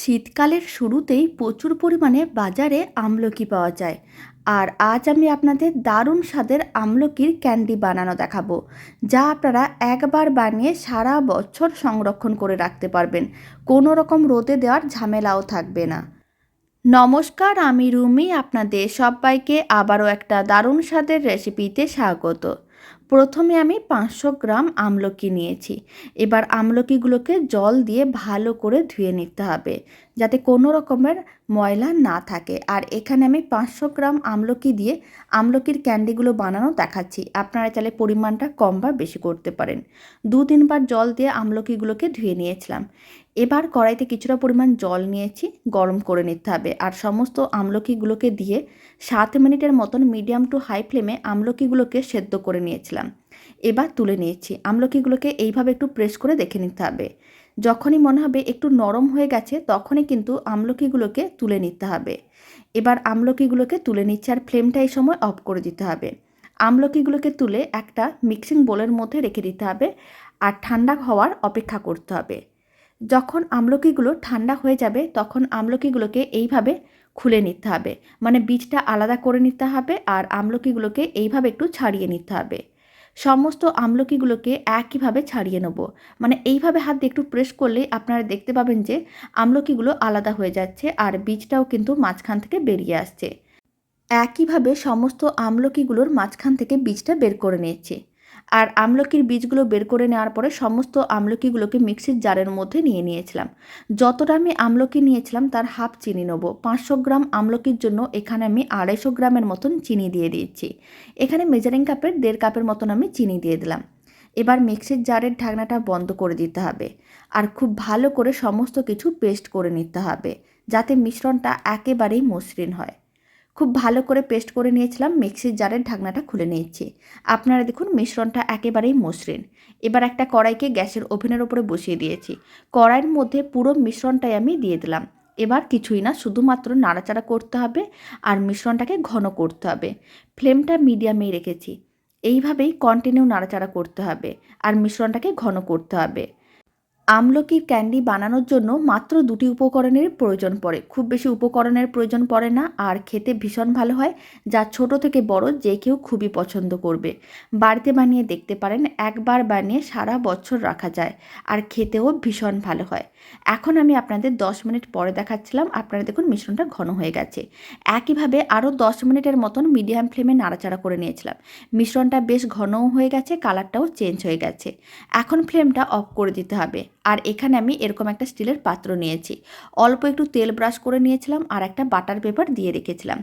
শীতকালের শুরুতেই প্রচুর পরিমাণে বাজারে আমলকি পাওয়া যায়। আর আজ আমি আপনাদের দারুণ স্বাদের আমলকির ক্যান্ডি বানানো দেখাবো, যা আপনারা একবার বানিয়ে সারা বছর সংরক্ষণ করে রাখতে পারবেন। কোনো রকম রোদে দেওয়ার ঝামেলাও থাকবে না। নমস্কার, আমি রুমি, আপনাদের সবাইকে আবারও একটা দারুণ স্বাদের রেসিপিতে স্বাগত। প্রথমে আমি পাঁচশো গ্রাম আমলকি নিয়েছি। এবার আমলকিগুলোকে জল দিয়ে ভালো করে ধুয়ে নিতে হবে, যাতে কোনো রকমের ময়লা না থাকে। আর এখানে আমি পাঁচশো গ্রাম আমলকি দিয়ে আমলকির ক্যান্ডিগুলো বানানো দেখাচ্ছি। আপনারা চাইলে পরিমাণটা কম বা বেশি করতে পারেন। দু তিনবার জল দিয়ে আমলকিগুলোকে ধুয়ে নিয়েছিলাম। এবার কড়াইতে কিছুটা পরিমাণ জল নিয়েছি, গরম করে নিতে হবে। আর সমস্ত আমলকিগুলোকে দিয়ে সাত মিনিটের মতন মিডিয়াম টু হাই ফ্লেমে আমলকিগুলোকে সেদ্ধ করে নিয়েছিলাম। এবার তুলে নিয়েছি। আমলকিগুলোকে এইভাবে একটু প্রেস করে দেখে নিতে হবে। যখনই মনে হবে একটু নরম হয়ে গেছে, তখনই কিন্তু আমলকিগুলোকে তুলে নিতে হবে। এবার আমলকিগুলোকে তুলে নিচ্ছে আর ফ্লেমটা এই সময় অফ করে দিতে হবে। আমলকিগুলোকে তুলে একটা মিক্সিং বোলের মধ্যে রেখে দিতে হবে আর ঠান্ডা হওয়ার অপেক্ষা করতে হবে। যখন আমলকিগুলো ঠান্ডা হয়ে যাবে, তখন আমলকিগুলোকে এইভাবে খুলে নিতে হবে। মানে বীজটা আলাদা করে নিতে হবে আর আমলকিগুলোকে এইভাবে একটু ছাড়িয়ে নিতে হবে। সমস্ত আমলকিগুলোকে একইভাবে ছাড়িয়ে নেব। মানে এইভাবে হাত দিয়ে একটু প্রেস করলেই আপনারা দেখতে পাবেন যে আমলকিগুলো আলাদা হয়ে যাচ্ছে আর বীজটাও কিন্তু মাঝখান থেকে বেরিয়ে আসছে। একইভাবে সমস্ত আমলকিগুলোর মাঝখান থেকে বীজটা বের করে নিয়েছি। আর আমলকির বীজগুলো বের করে নেওয়ার পরে সমস্ত আমলকিগুলোকে মিক্সির জারের মধ্যে নিয়ে নিয়েছিলাম। যতটা আমি আমলকি নিয়েছিলাম, তার হাফ চিনি নেব। পাঁচশো গ্রাম আমলকির জন্য এখানে আমি আড়াইশো গ্রামের মতন চিনি দিয়ে দিয়েছি। এখানে মেজারিং কাপের দেড় কাপের মতন আমি চিনি দিয়ে দিলাম। এবার মিক্সির জারের ঢাকনাটা বন্ধ করে দিতে হবে আর খুব ভালো করে সমস্ত কিছু পেস্ট করে নিতে হবে, যাতে মিশ্রণটা একেবারেই মসৃণ হয়। খুব ভালো করে পেস্ট করে নিয়েছিলাম, মিক্সির জারের ঢাকনাটা খুলে নিয়েছি। আপনারা দেখুন মিশ্রণটা একেবারেই মসৃণ। এবার একটা কড়াইকে গ্যাসের ওভেনের ওপরে বসিয়ে দিয়েছি। কড়াইয়ের মধ্যে পুরো মিশ্রণটাই আমি দিয়ে দিলাম। এবার কিছুই না, শুধুমাত্র নাড়াচাড়া করতে হবে আর মিশ্রণটাকে ঘন করতে হবে। ফ্লেমটা মিডিয়ামেই রেখেছি। এইভাবেই কন্টিনিউ নাড়াচাড়া করতে হবে আর মিশ্রণটাকে ঘন করতে হবে। আমলকির ক্যান্ডি বানানোর জন্য মাত্র দুটি উপকরণের প্রয়োজন পড়ে। খুব বেশি উপকরণের প্রয়োজন পড়ে না, আর খেতে ভীষণ ভালো হয়, যা ছোট থেকে বড় যে কেউ খুবই পছন্দ করবে। বাড়িতে বানিয়ে দেখতে পারেন, একবার বানিয়ে সারা বছর রাখা যায়, আর খেতেও ভীষণ ভালো হয়। এখন আমি আপনাদের 10 মিনিট পরে দেখাচ্ছিলাম, আপনারা দেখুন মিশ্রণটা ঘন হয়ে গেছে। একইভাবে আরও 10 মিনিটের মতন মিডিয়াম ফ্লেমে নাড়াচাড়া করে নিয়েছিলাম। মিশ্রণটা বেশ ঘনও হয়ে গেছে, কালারটাও চেঞ্জ হয়ে গেছে। এখন ফ্লেমটা অফ করে দিতে হবে। আর এখানে আমি এরকম একটা স্টিলের পাত্র নিয়েছি। অল্প একটু তেল ব্রাশ করে নিয়েছিলাম আর একটা বাটার পেপার দিয়ে রেখেছিলাম।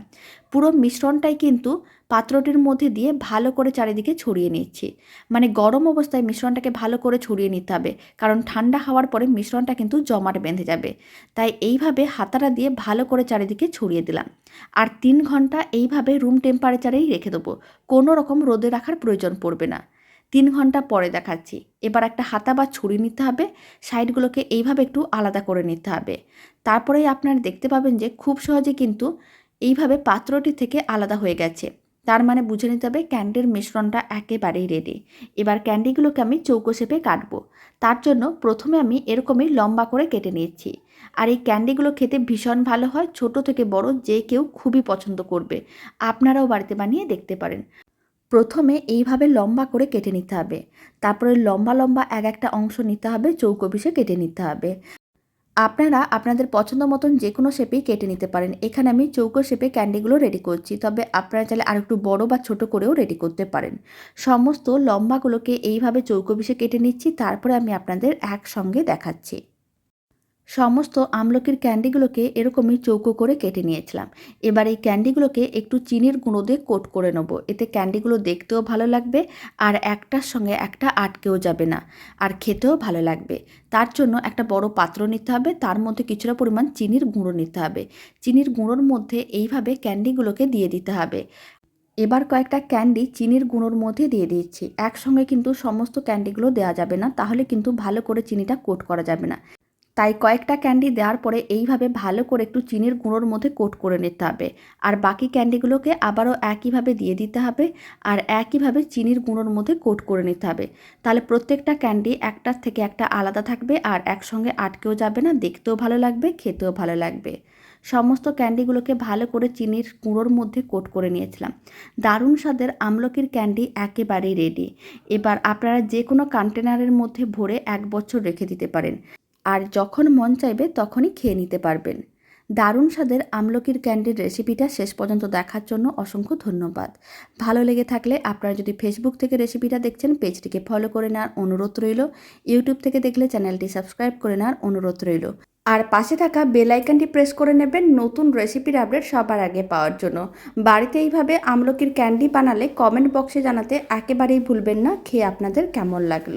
পুরো মিশ্রণটাই কিন্তু পাত্রটির মধ্যে দিয়ে ভালো করে চারিদিকে ছড়িয়ে নিচ্ছি। মানে গরম অবস্থায় মিশ্রণটাকে ভালো করে ছড়িয়ে নিতে হবে, কারণ ঠান্ডা হওয়ার পরে মিশ্রণটা কিন্তু জমাট বেঁধে যাবে। তাই এইভাবে হাতারা দিয়ে ভালো করে চারিদিকে ছড়িয়ে দিলাম। আর তিন ঘণ্টা এইভাবে রুম টেম্পারেচারেই রেখে দেবো। কোনো রকম রোদে রাখার প্রয়োজন পড়বে না। তিন ঘণ্টা পরে দেখাচ্ছি। এবার একটা হাতা বা ছুরি নিতে হবে, সাইডগুলোকে এইভাবে একটু আলাদা করে নিতে হবে। তারপরেই আপনারা দেখতে পাবেন যে খুব সহজে কিন্তু এইভাবে পাত্রটি থেকে আলাদা হয়ে গেছে। তার মানে বুঝে নিতে হবে ক্যান্ডির মিশ্রণটা একেবারেই রেডি এবার ক্যান্ডিগুলোকে আমি চৌকো শেপে কাটবো। তার জন্য প্রথমে আমি এরকমই লম্বা করে কেটে নিয়েছি। আর এই ক্যান্ডিগুলো খেতে ভীষণ ভালো হয়, ছোট থেকে বড় যে কেউ খুবই পছন্দ করবে। আপনারাও বাড়িতে বানিয়ে দেখতে পারেন। প্রথমে এইভাবে লম্বা করে কেটে নিতে হবে। তারপরে লম্বা লম্বা এক একটা অংশ নিতে হবে, চৌকো পিসে কেটে নিতে হবে। আপনারা আপনাদের পছন্দ মতন যে কোনো শেপেই কেটে নিতে পারেন। এখানে আমি চৌকো শেপে ক্যান্ডিগুলো রেডি করছি। তবে আপনারা চাইলে আর একটু বড় বা ছোট করেও রেডি করতে পারেন। সমস্ত লম্বাগুলোকে এইভাবে চৌকো পিসে কেটে নিচ্ছি। তারপরে আমি আপনাদের একসঙ্গে দেখাচ্ছি। সমস্ত আমলকির ক্যান্ডিগুলোকে এরকমই চৌকো করে কেটে নিয়েছিলাম। এবার এই ক্যান্ডিগুলোকে একটু চিনির গুঁড়ো দিয়ে কোট করে নেব। এতে ক্যান্ডিগুলো দেখতেও ভালো লাগবে আর একটার সঙ্গে একটা আটকেও যাবে না আর খেতেও ভালো লাগবে। তার জন্য একটা বড় পাত্র নিতে হবে। তার মধ্যে কিছুটা পরিমাণ চিনির গুঁড়ো নিতে হবে। চিনির গুঁড়োর মধ্যে এইভাবে ক্যান্ডিগুলোকে দিয়ে দিতে হবে। এবার কয়েকটা ক্যান্ডি চিনির গুঁড়োর মধ্যে দিয়ে দিচ্ছি। একসঙ্গে কিন্তু সমস্ত ক্যান্ডিগুলো দেওয়া যাবে না। তাহলে কিন্তু ভালো করে চিনিটা কোট করা যাবে না। তাই কয়েকটা ক্যান্ডি দেওয়ার পরে এইভাবে ভালো করে একটু চিনির গুঁড়োর মধ্যে কোট করে নিতে হবে। আর বাকি ক্যান্ডিগুলোকে আবারও একইভাবে দিয়ে দিতে হবে আর একইভাবে চিনির গুঁড়োর মধ্যে কোট করে নিতে হবে। তাহলে প্রত্যেকটা ক্যান্ডি একটার থেকে একটা আলাদা থাকবে আর একসঙ্গে আটকেও যাবে না, দেখতেও ভালো লাগবে, খেতেও ভালো লাগবে। সমস্ত ক্যান্ডিগুলোকে ভালো করে চিনির গুঁড়োর মধ্যে কোট করে নিয়েছিলাম। দারুণ স্বাদের আমলকির ক্যান্ডি একেবারেই রেডি এবার আপনারা যে কোনো কন্টেনারের মধ্যে ভরে এক বছর রেখে দিতে পারেন। আর যখন মন চাইবে তখনই খেয়ে নিতে পারবেন। দারুণ স্বাদের আমলকির ক্যান্ডির রেসিপিটা শেষ পর্যন্ত দেখার জন্য অসংখ্য ধন্যবাদ। ভালো লেগে থাকলে আপনারা যদি ফেসবুক থেকে রেসিপিটা দেখছেন পেজটিকে ফলো করে নেওয়ার অনুরোধ রইল। ইউটিউব থেকে দেখলে চ্যানেলটি সাবস্ক্রাইব করে নেওয়ার অনুরোধ রইল। আর পাশে থাকা বেল আইকনটি প্রেস করে নেবেন নতুন রেসিপির আপডেট সবার আগে পাওয়ার জন্য। বাড়িতে এইভাবে আমলকির ক্যান্ডি বানালে কমেন্ট বক্সে জানাতে একেবারেই ভুলবেন না। খেয়ে আপনাদের কেমন লাগল?